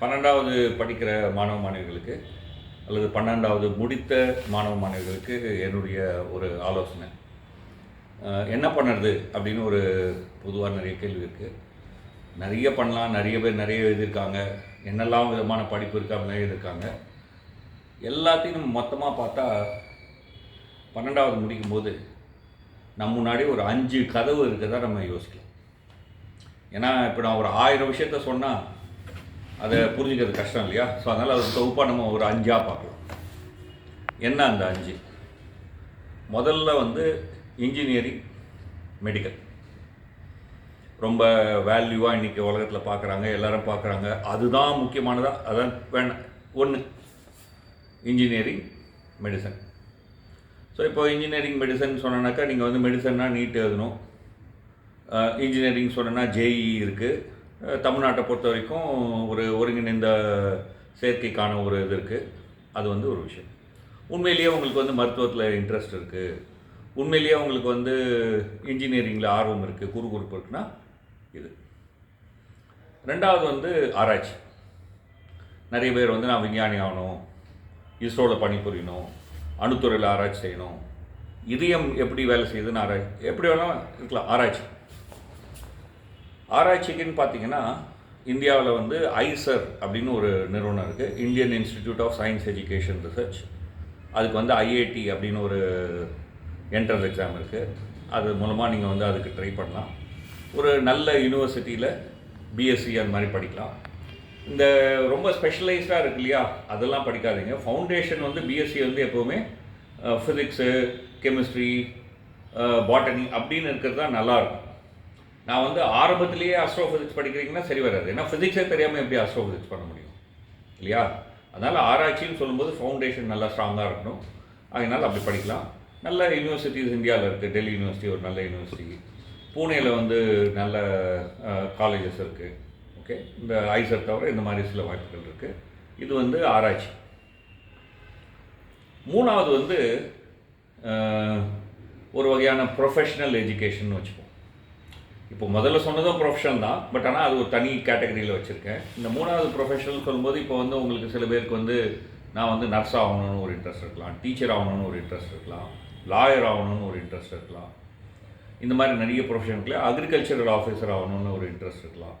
பன்னெண்டாவது படிக்கிற மாணவ மாணவிகளுக்கு அல்லது பன்னெண்டாவது முடித்த மாணவ மாணவிகளுக்கு என்னுடைய ஒரு ஆலோசனை. என்ன பண்ணுறது அப்படின்னு ஒரு பொதுவாக நிறைய கேள்வி இருக்குது நிறைய பண்ணலாம் நிறைய பேர் நிறைய எழுதியிருக்காங்க. என்னெல்லாம் விதமான படிப்பு இருக்கு அப்படிலாம் எழுதியிருக்காங்க. எல்லாத்தையும் மொத்தமாக பார்த்தா பன்னெண்டாவது முடிக்கும்போது நம்ம முன்னாடி ஒரு அஞ்சு கதவு இருக்கிறதா நம்ம யோசிக்கலாம். ஏன்னா இப்போ நான் ஒரு ஆயிரம் விஷயத்த சொன்னால் அதை புரிஞ்சுக்கிறது கஷ்டம் இல்லையா? ஸோ அதனால் அது தொகுப்பாக நம்ம ஒரு அஞ்சாக பார்க்கலாம். என்ன அந்த அஞ்சு? முதல்ல வந்து இன்ஜினியரிங் மெடிக்கல் ரொம்ப வேல்யூவாக இன்றைக்கி உலகத்தில் பார்க்குறாங்க எல்லோரும் பார்க்குறாங்க. அதுதான் முக்கியமானதாக அதான் வேணாம் ஒன்று இன்ஜினியரிங் மெடிசன் ஸோ இப்போ இன்ஜினியரிங் மெடிசன் சொன்னனாக்கா நீங்கள் வந்து மெடிசன்னா நீட் எழுதணும். இன்ஜினியரிங் சொன்னனா ஜேஇ இருக்குது தமிழ்நாட்டை பொறுத்த வரைக்கும் ஒரு ஒருங்கிணைந்த சேர்க்கைக்கான ஒரு இது இருக்குது அது வந்து ஒரு விஷயம். உண்மையிலேயே உங்களுக்கு வந்து மருத்துவத்தில் இன்ட்ரெஸ்ட் இருக்குது உண்மையிலேயே உங்களுக்கு வந்து இன்ஜினியரிங்கில் ஆர்வம் இருக்குது குறுகுறுப்பு இருக்குன்னா இது. ரெண்டாவது வந்து ஆராய்ச்சி. நிறைய பேர் வந்து நான் விஞ்ஞானி ஆகணும் இஸ்ரோவில் பணிபுரியணும் அணுத்துறையில் ஆராய்ச்சி செய்யணும். இதயம் எப்படி வேலை செய்யுதுன்னு ஆராய்ச்சி எப்படி வேணாலும் இருக்கலாம் ஆராய்ச்சி. ஆராய்ச்சிக்குன்னு பார்த்தீங்கன்னா இந்தியாவில் வந்து ஐசர் அப்படின்னு ஒரு நிறுவனம் இருக்குது Indian Institute of Science Education Research. அதுக்கு வந்து ஐஐடி அப்படின்னு ஒரு என்ட்ரன்ஸ் எக்ஸாம் இருக்குது அது மூலமாக நீங்கள் வந்து அதுக்கு ட்ரை பண்ணலாம். ஒரு நல்ல யூனிவர்சிட்டியில் பிஎஸ்சி அந்த மாதிரி படிக்கலாம். இந்த ரொம்ப ஸ்பெஷலைஸ்டாக இருக்கு இல்லையா? அதெல்லாம் படிக்காதீங்க. ஃபவுண்டேஷன் வந்து பிஎஸ்சி வந்து எப்போவுமே ஃபிசிக்ஸு கெமிஸ்ட்ரி பாட்டனி அப்படின்னு இருக்கிறது தான் நல்லாயிருக்கும் நான் வந்து ஆரம்பத்திலேயே அஸ்ட்ரோ ஃபிசிக்ஸ் படிக்கிறீங்கன்னா சரி வராது. ஏன்னா ஃபிசிக்ஸே தெரியாமல் எப்படி அஸ்ட்ரோ ஃபிசிக்ஸ் பண்ண முடியும்? இல்லையா? அதனால் ஆராய்ச்சின்னு சொல்லும்போது ஃபவுண்டேஷன் நல்லா ஸ்ட்ராங்காக இருக்கணும். அதனால் அப்படி படிக்கலாம். நல்ல யூனிவர்சிட்டிஸ் இந்தியாவில் இருக்குது டெல்லி யூனிவர்சிட்டி ஒரு நல்ல யூனிவர்சிட்டி பூனேயில் வந்து நல்ல காலேஜஸ் இருக்குது ஓகே இந்த ஐசர் தவிர இந்த மாதிரி சில வாய்ப்புகள் இருக்குது இது வந்து ஆராய்ச்சி. மூணாவது வந்து ஒரு வகையான ப்ரொஃபஷ்னல் எஜுகேஷன் வச்சுப்போம். இப்போ முதல்ல சொன்னதும் ப்ரொஃபஷனல் தான். பட் ஆனால் அது ஒரு தனி கேட்டகரியில் வச்சுருக்கேன். இந்த மூணாவது ப்ரொஃபஷனல் சொல்லும்போது இப்போ வந்து உங்களுக்கு சில பேருக்கு வந்து நான் வந்து நர்ஸ் ஆகணும்னு ஒரு இன்ட்ரெஸ்ட் இருக்கலாம். டீச்சர் ஆகணும்னு ஒரு இன்ட்ரெஸ்ட் இருக்கலாம். லாயர் ஆகணும்னு ஒரு இன்ட்ரெஸ்ட் இருக்கலாம். இந்த மாதிரி நிறைய ப்ரொஃபஷனுக்குள்ள அக்ரிகல்ச்சரல் ஆஃபீஸர் ஆகணும்னு ஒரு இன்ட்ரெஸ்ட் இருக்கலாம்.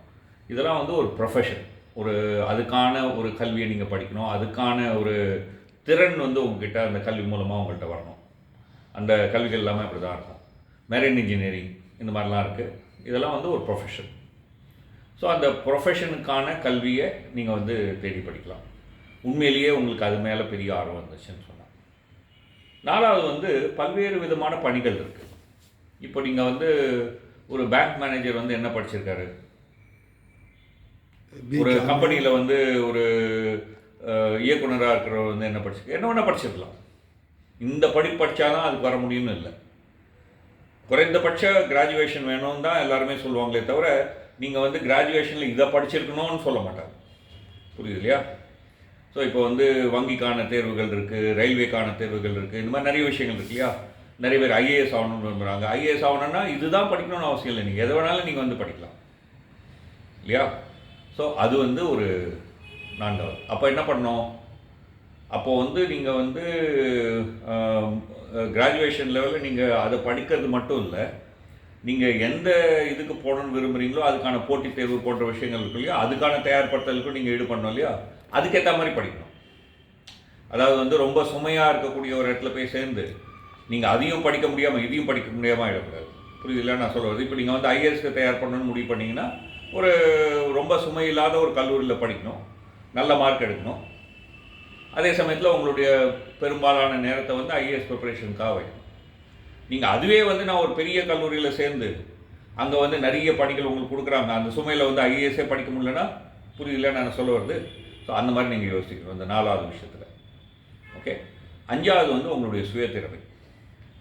இதெல்லாம் வந்து ஒரு ப்ரொஃபஷன் ஒரு அதுக்கான ஒரு கல்வியை நீங்கள் படிக்கணும். அதுக்கான ஒரு திறன் வந்து உங்ககிட்ட அந்த கல்வி மூலமாக உங்கள்கிட்ட வரணும். அந்த கல்விகள் எல்லாமே அப்படி தான் இருக்கும். மெரைன் இன்ஜினியரிங் இந்த மாதிரிலாம் இருக்குது இதெல்லாம் வந்து ஒரு ப்ரொஃபஷன் ஸோ அந்த ப்ரொஃபஷனுக்கான கல்வியை நீங்கள் வந்து தேடி படிக்கலாம். உண்மையிலேயே உங்களுக்கு அது மேலே பெரிய ஆர்வம் இருந்துச்சுன்னு சொன்னால் நாலாவது வந்து பல்வேறு விதமான பணிகள் இருக்குது இப்போ நீங்கள் வந்து ஒரு பேங்க் மேனேஜர் வந்து என்ன படிச்சிருக்காரு? ஒரு கம்பெனியில் வந்து ஒரு இயக்குனராக இருக்கிறவர் வந்து என்ன படிச்சிருக்காரு? என்ன வேணால் படிச்சிருக்கலாம். இந்த படிப்பு படித்தாதான் அதுக்கு வர முடியும்னு இல்லை. குறைந்தபட்ச கிராஜுவேஷன் வேணும்னு தான் எல்லாருமே சொல்லுவாங்களே தவிர நீங்கள் வந்து கிராஜுவேஷனில் இதை படிச்சிருக்கணும்னு சொல்ல மாட்டாங்க. புரியுது இல்லையா? ஸோ இப்போ வந்து வங்கிக்கான தேர்வுகள் இருக்குது ரயில்வேக்கான தேர்வுகள் இருக்குது இந்த மாதிரி நிறைய விஷயங்கள் இருக்கு இல்லையா? நிறைய பேர் ஐஏஎஸ் ஆகணும்னு விரும்புகிறாங்க ஐஏஎஸ் ஆகணும்னா இதுதான் படிக்கணும்னு அவசியம் இல்லை. நீங்கள் எதை வேணாலும் நீங்கள் வந்து படிக்கலாம். இல்லையா? ஸோ அது வந்து ஒரு நான்காவது. அப்போ என்ன பண்ணோம் அப்போது வந்து நீங்கள் வந்து கிராஜுவேஷன் லெவலில் நீங்கள் அதை படிக்கிறது மட்டும் இல்லை நீங்கள் எந்த இதுக்கு போடணும்னு விரும்புகிறீங்களோ அதுக்கான போட்டித் தேர்வு போன்ற விஷயங்கள் இருக்கு இல்லையா? அதுக்கான தயார்படுத்தலுக்கும் நீங்கள் ஈடுபடணும் இல்லையா? அதுக்கேற்ற மாதிரி படிக்கணும். அதாவது வந்து ரொம்ப சுமையாக இருக்கக்கூடிய ஒரு இடத்துல போய் சேர்ந்து நீங்கள் அதையும் படிக்க முடியாமல் இதையும் படிக்க முடியாமல் ஆகிடக்கூடாது புரியுதுல நான் சொல்கிறது இப்போ நீங்கள் வந்து ஐஏஎஸ்க்கு தயார் பண்ணணும்னு முடிவு பண்ணிங்கன்னா ஒரு ரொம்ப சுமை இல்லாத ஒரு கல்லூரியில் படிக்கணும். நல்ல மார்க் எடுக்கணும். அதே சமயத்தில் உங்களுடைய பெரும்பாலான நேரத்தை வந்து ஐஏஎஸ் ப்ரிப்பரேஷனுக்காக வைக்கணும். நீங்கள் அதுவே வந்து நான் ஒரு பெரிய கல்லூரியில் சேர்ந்து அங்கே வந்து நிறைய பணிகள் உங்களுக்கு கொடுக்குறாங்க அந்த சுமையில் வந்து ஐஏஎஸ்ஸே படிக்க முடியலன்னா புரியல நான் சொல்ல வருது. ஸோ அந்த மாதிரி நீங்கள் யோசிக்கணும் இந்த நாலாவது விஷயத்தில். ஓகே அஞ்சாவது வந்து உங்களுடைய சுயத்திறமை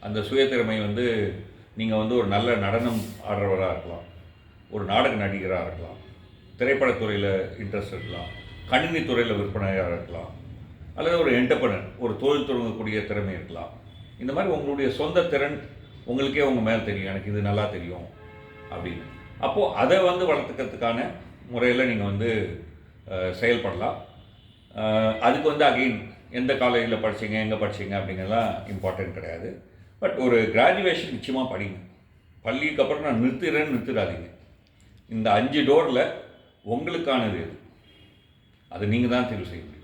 அந்த சுயத்திறமை வந்து நீங்கள் வந்து ஒரு நல்ல நடனம் ஆடுறவராக இருக்கலாம். ஒரு நாடக நடிகராக இருக்கலாம். திரைப்படத்துறையில் இன்ட்ரெஸ்ட் இருக்கலாம். கணினி துறையில் விற்பனையாக இருக்கலாம். அல்லது ஒரு என்டர்பனர் ஒரு தொழில் தொடங்கக்கூடிய திறமை இருக்கலாம். இந்த மாதிரி உங்களுடைய சொந்த திறன் உங்களுக்கே உங்கள் மேலே தெரியும். எனக்கு இது நல்லா தெரியும் அப்படின்னு. அப்போது அதை வந்து வளர்த்துக்கிறதுக்கான முறையில் நீங்கள் வந்து செயல்படலாம். அதுக்கு வந்து அகெயின் எந்த காலேஜில் படிச்சீங்க எங்கே படிச்சீங்க அப்படிங்கிறதெல்லாம் இம்பார்ட்டன்ட் கிடையாது. பட் ஒரு கிராஜுவேஷன் நிச்சயமாக படிங்க. பள்ளிக்கு அப்புறம் நான் நிறுத்துறேன்னு நிறுத்திடாதீங்க. இந்த அஞ்சு டோரில் உங்களுக்கானது எது? அது நீங்கள் தான் தெரிவு செய்யணும்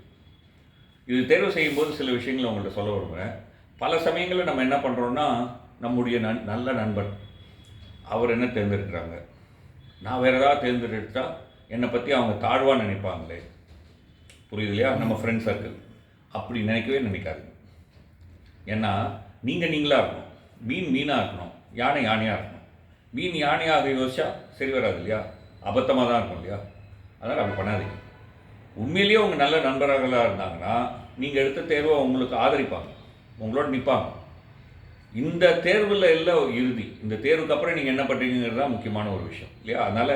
இது தேர்வு செய்யும்போது சில விஷயங்களை உங்கள்கிட்ட சொல்ல வருவேன் பல சமயங்களில் நம்ம என்ன பண்ணுறோன்னா நம்முடைய நன் நல்ல நண்பர் அவர் என்ன தேர்ந்தெடுக்கிறாங்க? நான் வேறு ஏதாவது தேர்ந்தெடுத்தா என்னை பற்றி அவங்க தாழ்வாக நினைப்பாங்களே? புரியுது இல்லையா? நம்ம ஃப்ரெண்ட் சர்க்கிள் அப்படி நினைக்கவே நினைக்காது ஏன்னா நீங்கள் நீங்களாக இருக்கணும். மீன் மீனாக இருக்கணும். யானை யானையாக இருக்கணும். மீன் யானையாக யோசிச்சா சரி வராது இல்லையா? அபத்தமாக தான் இருக்கும் இல்லையா? அதனால் அப்படி பண்ணாதீங்க. உண்மையிலேயே அவங்க நல்ல நண்பர்களாக இருந்தாங்கன்னா நீங்கள் எடுத்த தேர்வை உங்களுக்கு ஆதரிப்பாங்க. உங்களோட நிற்பாங்க இந்த தேர்வில் எல்லாம் இறுதி. இந்த தேர்வுக்கு அப்புறம் நீங்கள் என்ன பண்ணுறீங்கிறது தான் முக்கியமான ஒரு விஷயம் இல்லையா? அதனால்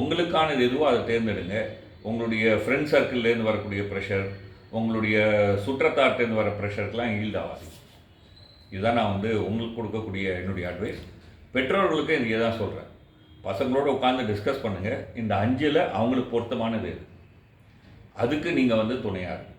உங்களுக்கானது எதுவோ அதை தேர்ந்தெடுங்க. உங்களுடைய ஃப்ரெண்ட் சர்க்கிள்லேருந்து வரக்கூடிய ப்ரெஷர் உங்களுடைய சுற்றத்தாட்டேருந்து வர ப்ரெஷருக்கெலாம் ஈல்ட் ஆகாது. இதுதான் நான் வந்து உங்களுக்கு கொடுக்கக்கூடிய என்னுடைய அட்வைஸ் பெற்றோர்களுக்கு இதை தான் சொல்கிறேன் பசங்களோட உட்காந்து டிஸ்கஸ் பண்ணுங்கள் இந்த அஞ்சில் அவங்களுக்கு பொருத்தமானது எது? அதுக்கு நீங்கள் வந்து துணையாக